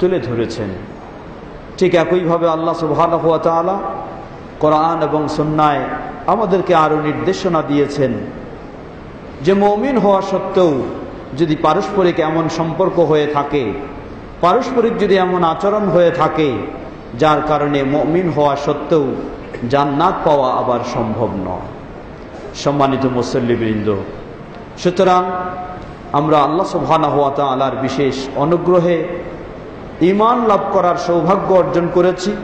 তুলে ধরেছেন। ঠিক একইভাবে আল্লাহ সুবহানাহু ওয়া তাআলা কোরআন এবং সুন্নায় আমাদেরকে আরও নির্দেশনা দিয়েছেন যে মমিন হওয়া সত্ত্বেও যদি পারস্পরিক এমন সম্পর্ক হয়ে থাকে, পারস্পরিক যদি এমন আচরণ হয়ে থাকে, যার কারণে মমিন হওয়া সত্ত্বেও জান্নাত পাওয়া আবার সম্ভব নয়। সম্মানিত মুসল্লিবৃন্দ, সুতরাং আমরা আল্লাহ সুবহানাহু ওয়া তাআলার বিশেষ অনুগ্রহে ইমান লাভ করার সৌভাগ্য অর্জন করেছি।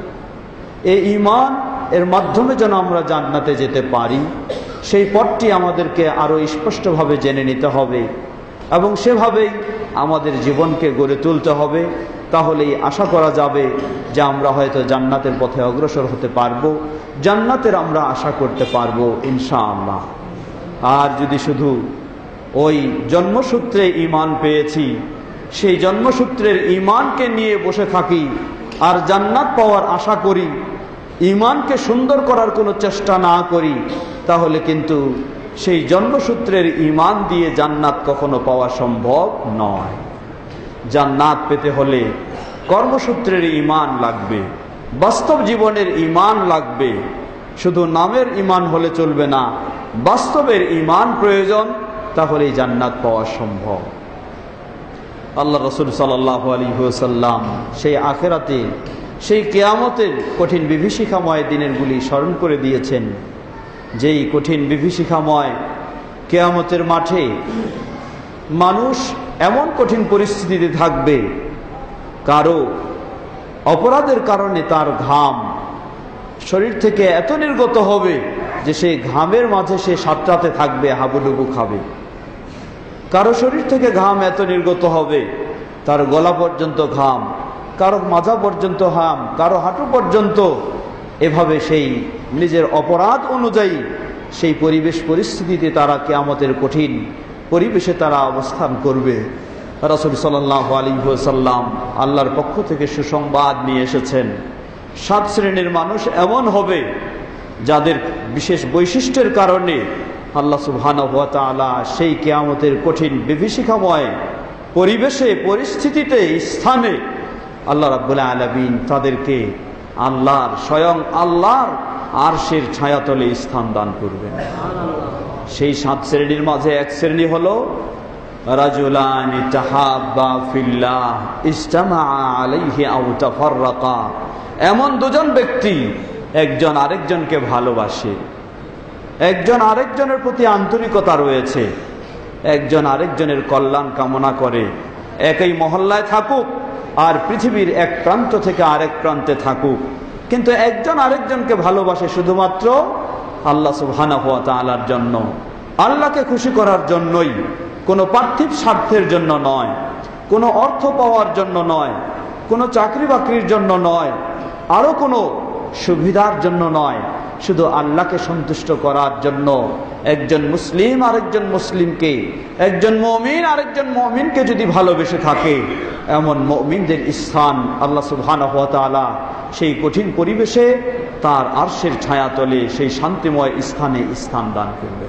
এই ইমান এর মাধ্যমে যেন আমরা জান্নাতে যেতে পারি, সেই পথটি আমাদেরকে আরও স্পষ্টভাবে জেনে নিতে হবে এবং সেভাবেই আমাদের জীবনকে গড়ে তুলতে হবে। তাহলেই আশা করা যাবে যে আমরা হয়তো জান্নাতের পথে অগ্রসর হতে পারব, জান্নাতের আমরা আশা করতে পারব ইনশাআল্লাহ। আর যদি শুধু ওই জন্মসূত্রে ইমান পেয়েছি। সেই জন্মসূত্রের ইমানকে নিয়ে বসে থাকি আর জান্নাত পাওয়ার আশা করি ইমানকে সুন্দর করার কোনো চেষ্টা না করি, তাহলে কিন্তু সেই জন্মসূত্রের ইমান দিয়ে জান্নাত কখনো পাওয়া সম্ভব নয়। জান্নাত পেতে হলে কর্মসূত্রের ইমান লাগবে, বাস্তব জীবনের ইমান লাগবে। শুধু নামের ইমান হলে চলবে না, বাস্তবের ইমান প্রয়োজন তাহলেই জান্নাত পাওয়া সম্ভব। আল্লাহ রসুল সাল্লাহ আলী সাল্লাম সেই আখেরাতে, সেই কেয়ামতের কঠিন বিভীষিকাময় দিনেরগুলি স্মরণ করে দিয়েছেন। যেই কঠিন বিভীষিকাময় কেয়ামতের মাঠে মানুষ এমন কঠিন পরিস্থিতিতে থাকবে, কারও অপরাধের কারণে তার ঘাম শরীর থেকে এত নির্গত হবে যে সেই ঘামের মাঝে সে সাতটাতে থাকবে, হাবুডুবু খাবে। কারও শরীর থেকে ঘাম এত নির্গত হবে, তার গলা পর্যন্ত ঘাম, কারও মাজা পর্যন্ত হাম, কারও হাঁটু পর্যন্ত, এভাবে সেই নিজের অপরাধ অনুযায়ী সেই পরিবেশ পরিস্থিতিতে তারা কেয়ামতের কঠিন পরিবেশে তারা অবস্থান করবে। রাসুল সাল্লাহ আলী সাল্লাম আল্লাহর পক্ষ থেকে সুসংবাদ নিয়ে এসেছেন। সাত শ্রেণির মানুষ এমন হবে যাদের বিশেষ বৈশিষ্ট্যের কারণে আল্লাহ সুবহানা সেই কেয়ামতের কঠিন বিভীষিকাময় পরিবেশে, পরিস্থিতিতে, স্থানে আল্লাহ রাবুল্লাহ আলমিন তাদেরকে আল্লাহর, স্বয়ং আল্লাহর আরশের ছায়াতলে স্থান দান করবেন। সেই সাত শ্রেণির মাঝে এক শ্রেণি হলো এমন দুজন ব্যক্তি একজন আরেকজনকে ভালোবাসে। একজন আরেকজনের প্রতি আন্তরিকতা রয়েছে। একজন আরেকজনের কল্যাণ কামনা করে। একই মহল্লায় থাকুক আর পৃথিবীর এক প্রান্ত থেকে আরেক প্রান্তে থাকুক। কিন্তু একজন আরেকজনকে ভালোবাসে শুধুমাত্র আল্লাহ সুবহানা হওয়া তালার জন্য। আল্লাহকে খুশি করার জন্যই, কোনো পার্থিব স্বার্থের জন্য নয়, কোনো অর্থ পাওয়ার জন্য নয়, কোনো চাকরি বাকরির জন্য নয়, আরও কোনো সুবিধার জন্য নয়। শুধু আল্লাহকে সন্তুষ্ট করার জন্য। একজন মুসলিম আরেকজন মুসলিমকে, একজন মমিন আরেকজন মমিনকে যদি ভালোবেসে থাকে, এমন মমিনদের স্থান আল্লাহ সুবহান সেই কঠিন পরিবেশে তার আর্শের ছায়া তলে সেই শান্তিময় স্থানে স্থান দান করবে।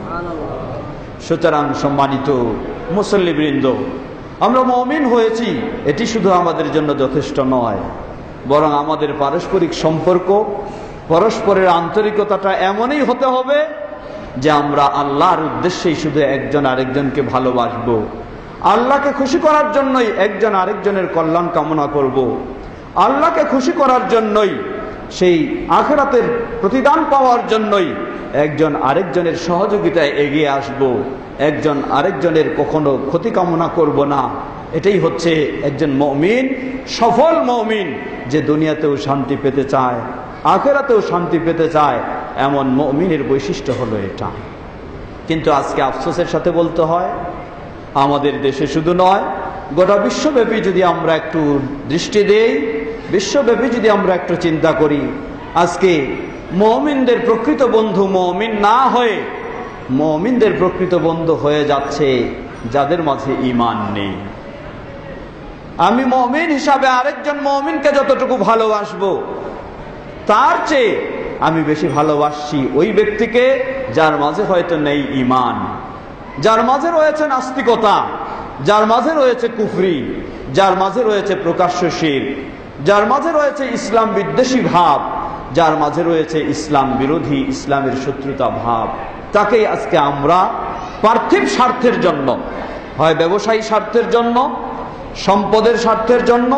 সুতরাং সম্মানিত মুসল্লিবৃন্দ, আমরা মমিন হয়েছি, এটি শুধু আমাদের জন্য যথেষ্ট নয়, বরং আমাদের পারস্পরিক সম্পর্ক পরস্পরের আন্তরিকতাটা এমনই হতে হবে যে আমরা আল্লাহর উদ্দেশ্যেই শুধু একজন আরেকজনকে ভালোবাসব আল্লাহকে খুশি করার জন্যই একজন আরেকজনের কল্যাণ কামনা করব। আল্লাহকে খুশি করার জন্যই, সেই আখেরাতের প্রতিদান পাওয়ার জন্যই একজন আরেকজনের সহযোগিতায় এগিয়ে আসব। একজন আরেকজনের কখনো ক্ষতি কামনা করব না এটাই হচ্ছে একজন মমিন, সফল মমিন যে দুনিয়াতেও শান্তি পেতে চায় আখেরাতেও শান্তি পেতে চায়, এমন মমিনের বৈশিষ্ট্য হলো এটা। কিন্তু আজকে আফসোসের সাথে বলতে হয়, আমাদের দেশে শুধু নয়, গোটা বিশ্বব্যাপী যদি আমরা একটু দৃষ্টি দেই, বিশ্বব্যাপী যদি আমরা একটু চিন্তা করি, আজকে মমিনদের প্রকৃত বন্ধু মমিন না হয়ে মমিনদের প্রকৃত বন্ধু হয়ে যাচ্ছে যাদের মাঝে ইমান নেই। আমি মমিন হিসাবে আরেকজন মমিনকে যতটুকু ভালোবাসবো তার চেয়ে আমি বেশি ভালোবাসছি ওই ব্যক্তিকে যার মাঝে হয়তো নেই ইমান যার মাঝে রয়েছে নাস্তিকতা, যার মাঝে রয়েছে কুফরি, যার মাঝে রয়েছে প্রকাশ্য শির, যার মাঝে রয়েছে ইসলাম বিদ্বেষী ভাব, যার মাঝে রয়েছে ইসলাম বিরোধী, ইসলামের শত্রুতা ভাব। তাকেই আজকে আমরা পার্থিব স্বার্থের জন্য, হয় ব্যবসায়ী স্বার্থের জন্য, সম্পদের স্বার্থের জন্য,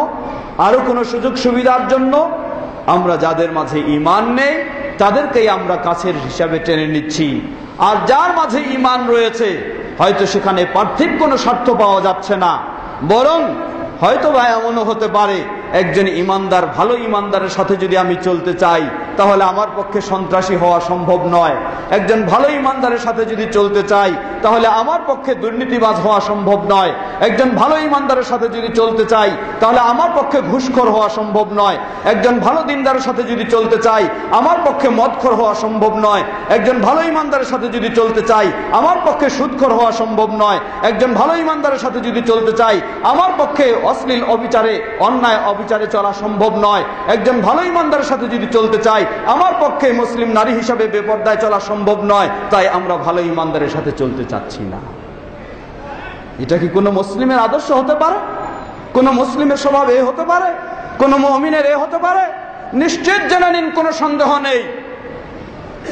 আরও কোনো সুযোগ সুবিধার জন্য আমরা যাদের মাঝে ইমান নেই তাদেরকেই আমরা কাছের হিসাবে টেনে নিচ্ছি। আর যার মাঝে ইমান রয়েছে, হয়তো সেখানে পার্থিব কোনো স্বার্থ পাওয়া যাচ্ছে না। বরং হয়তো বা এমনও হতে পারে, একজন ইমানদার ভালো ইমানদারের সাথে যদি আমি চলতে চাই তাহলে আমার পক্ষে সন্ত্রাসী হওয়া সম্ভব নয়। একজন ভালো ইমানদারের সাথে যদি চলতে চাই, তাহলে আমার পক্ষে দুর্নীতিবাজ হওয়া সম্ভব নয়। একজন ভালো ইমানদারের সাথে যদি চলতে চাই, তাহলে আমার পক্ষে ঘুষখোর হওয়া সম্ভব নয়। একজন ভালো দিনদারের সাথে যদি চলতে চাই, আমার পক্ষে মদখোর হওয়া সম্ভব নয়। একজন ভালো ইমানদারের সাথে যদি চলতে চাই, আমার পক্ষে সুদখোর হওয়া সম্ভব নয়। একজন ভালো ইমানদারের সাথে যদি চলতে চাই, আমার পক্ষে অশ্লীল অবিচারে, অন্যায় অবিচারে চলা সম্ভব নয়। একজন ভালো ইমানদারের সাথে যদি চলতে চাই আমার পক্ষে মুসলিম নারী হিসাবে বেপর্দায় চলা সম্ভব নয়, তাই আমরা ভালো ইমানদারের সাথে চলতে চাচ্ছি না। এটা কি কোনো মুসলিমের আদর্শ হতে পারে? কোন মুসলিমের স্বভাব এ হতে পারে? কোন মহমিনের এ হতে পারে? নিশ্চিত জেনে নিন, কোনো সন্দেহ নেই।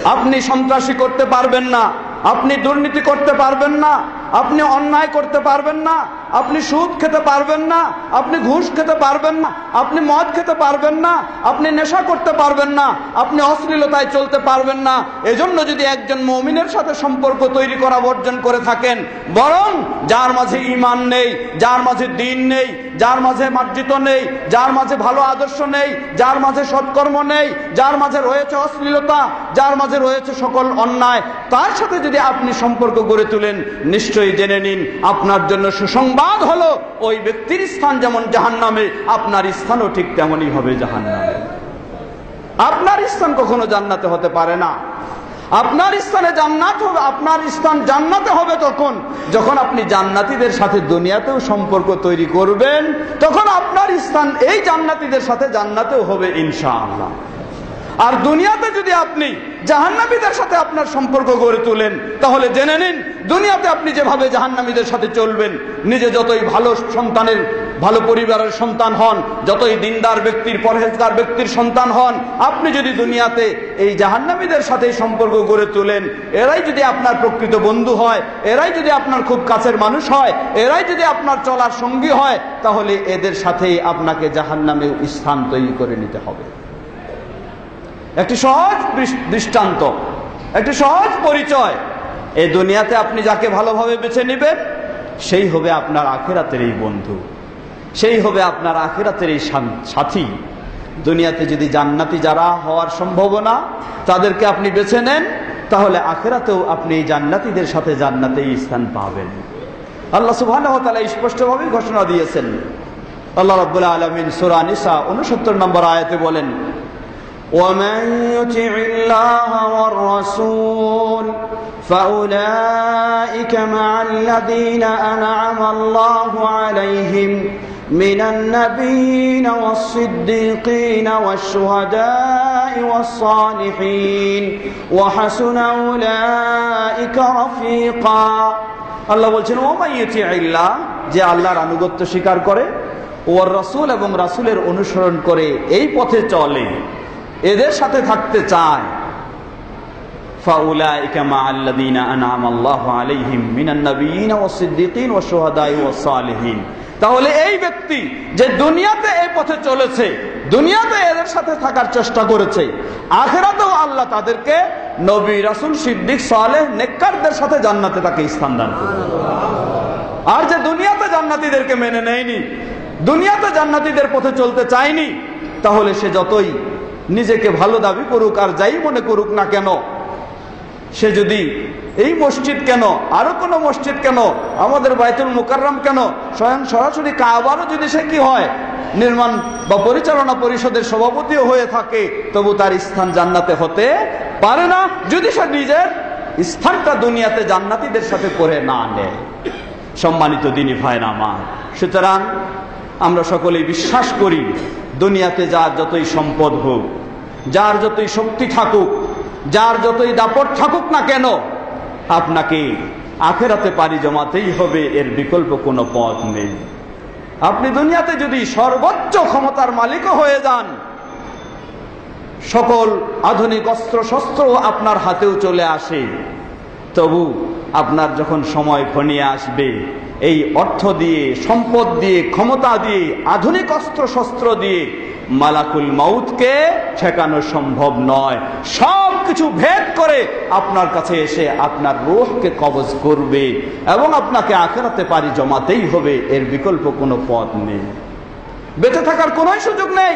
আপনি সন্ত্রাসী করতে পারবেন না, আপনি দুর্নীতি করতে পারবেন না, আপনি অন্যায় করতে পারবেন না আপনি সুদ খেতে পারবেন না, আপনি ঘুষ খেতে পারবেন না, আপনি মদ খেতে পারবেন না, আপনি নেশা করতে পারবেন না, আপনি অশ্লীলতায় চলতে পারবেন না। এজন্য যদি একজন মমিনের সাথে সম্পর্ক তৈরি করা বর্জন করে থাকেন, বরং যার মাঝে ইমান নেই, যার মাঝে দিন নেই, যার মাঝে মার্জিত নেই, যার মাঝে ভালো আদর্শ নেই, যার মাঝে সৎকর্ম নেই, যার মাঝে রয়েছে অশ্লীলতা, যার মাঝে রয়েছে সকল অন্যায়, তার সাথে যদি আপনি সম্পর্ক গড়ে তুলেন, নিশ্চয়ই জেনে নিন, আপনার জন্য সুসংবাদ হলো, ওই ব্যক্তির স্থান যেমন জাহান নামে আপনার স্থানও ঠিক তেমনই হবে জাহান নামে আপনার স্থান কখনো জান্নাতে হতে পারে না। আপনার স্থানে জান্নাত হবে, আপনার স্থান জান্নাতে হবে তখন। যখন আপনি জান্নাতীদের সাথে দুনিয়াতেও সম্পর্ক তৈরি করবেন, তখন আপনার স্থান এই জান্নাতীদের সাথে জান্নাতেও হবে ইনশাআল্লাহ। আর দুনিয়াতে যদি আপনি জাহান্নামীদের সাথে আপনার সম্পর্ক গড়ে তোলেন, তাহলে জেনে নিন, দুনিয়াতে আপনি যেভাবে জাহান্নামীদের সাথে চলবেন, নিজে যতই ভালো সন্তানের, ভালো পরিবারের সন্তান হন, যতই দিনদার ব্যক্তির, পরহেজগার ব্যক্তির সন্তান হন, আপনি যদি দুনিয়াতে এই জাহান্নামীদের সাথে সম্পর্ক গড়ে তোলেন, এরাই যদি আপনার প্রকৃত বন্ধু হয়, এরাই যদি আপনার খুব কাছের মানুষ হয়, এরাই যদি আপনার চলার সঙ্গী হয়, তাহলে এদের সাথেই আপনাকে জাহান্নামে স্থান তৈরি করে নিতে হবে। একটি সহজ দৃষ্টান্ত, একটি সহজ পরিচয়। এই দুনিয়াতে আপনি যাকে ভালোভাবে বেছে নেবেন, সেই হবে আপনার আখেরাতের এই বন্ধু। সেই হবে আপনার আখেরাতের এই সাথী। দুনিয়াতে যদি জান্নাতি যারা হওয়ার সম্ভাবনা তাদেরকে আপনি বেছে নেন, তাহলে আখেরাতেও আপনি এই জান্নাতিদের সাথে জান্নাতেই স্থান পাবেন। আল্লাহ সুবাহ স্পষ্টভাবে ঘোষণা দিয়েছেন। আল্লাহ রব্বুল্লাহ আলমিন সুরানিসা উনসত্তর নম্বর আয়াতে বলেন ومن يطع الله والرسول فأولئك مع الذين أنعم الله عليهم من النبيين والصديقين والشهداء والصالحين وحسن أولئك رفيقا আল্লাহ বলছেন ওমাইয়তি আল্লাহ যে আল্লাহর আনুগত্য স্বীকার করে ওর রাসূল এবং রাসূলের অনুসরণ করে এই পথে চলে এদের সাথে থাকতে চায়। তাহলে এই ব্যক্তি যে দুনিয়াতে এই পথে চলেছে, দুনিয়াতে এদের সাথে থাকার চেষ্টা করেছে, আখেরাতেও আল্লাহ তাদেরকে নবী রাসুল সিদ্দিক সালেহ নেককারদের সাথে জান্নাতে তাকে স্থান দান আর যে দুনিয়াতে জান্নাতিদেরকে মেনে নেয়নি, দুনিয়াতে জান্নাতিদের পথে চলতে চায়নি, তাহলে সে যতই নিজেকে ভালো দাবি করুক আর যাই মনে করুক না কেন। সে যদি এই মসজিদ কেন, আরও কোনো মসজিদ কেন, আমাদের বাইতুল মুকাররম কেন, স্বয়ং সরাসরি কাবারও যদি সে কি হয়, নির্মাণ বা পরিচালনা পরিষদের সভাপতিও হয়ে থাকে, তবু তার স্থান জান্নাতে হতে পারে না। যদি সে নিজের স্থানটা দুনিয়াতে জান্নাতিদের সাথে করে না নেয়। সম্মানিত দিনী মা সুতরাং আমরা সকলেই বিশ্বাস করি দুনিয়াতে যার যতই সম্পদ হোক, যার যতই শক্তি থাকুক, যার যতই দাপট থাকুক না কেন, আপনাকে আখেরাতে পারি জমাতেই হবে, এর বিকল্প কোনো পথ নেই। আপনি দুনিয়াতে যদি সর্বোচ্চ ক্ষমতার মালিকও হয়ে যান, সকল আধুনিক অস্ত্র শস্ত্র আপনার হাতেও চলে আসে, তবু আপনার যখন সময় ঘনিয়ে আসবে এই অর্থ দিয়ে, সম্পদ দিয়ে, ক্ষমতা দিয়ে, আধুনিক অস্ত্র শস্ত্র দিয়ে মালাকুল মাউতকে ঠেকানো সম্ভব নয়। সব কিছু ভেদ করে আপনার কাছে এসে আপনার রোহকে কবজ করবে এবং আপনাকে আখেরাতে পারি জমাতেই হবে। এর বিকল্প কোনো পথ নেই। বেঁচে থাকার কোন সুযোগ নেই।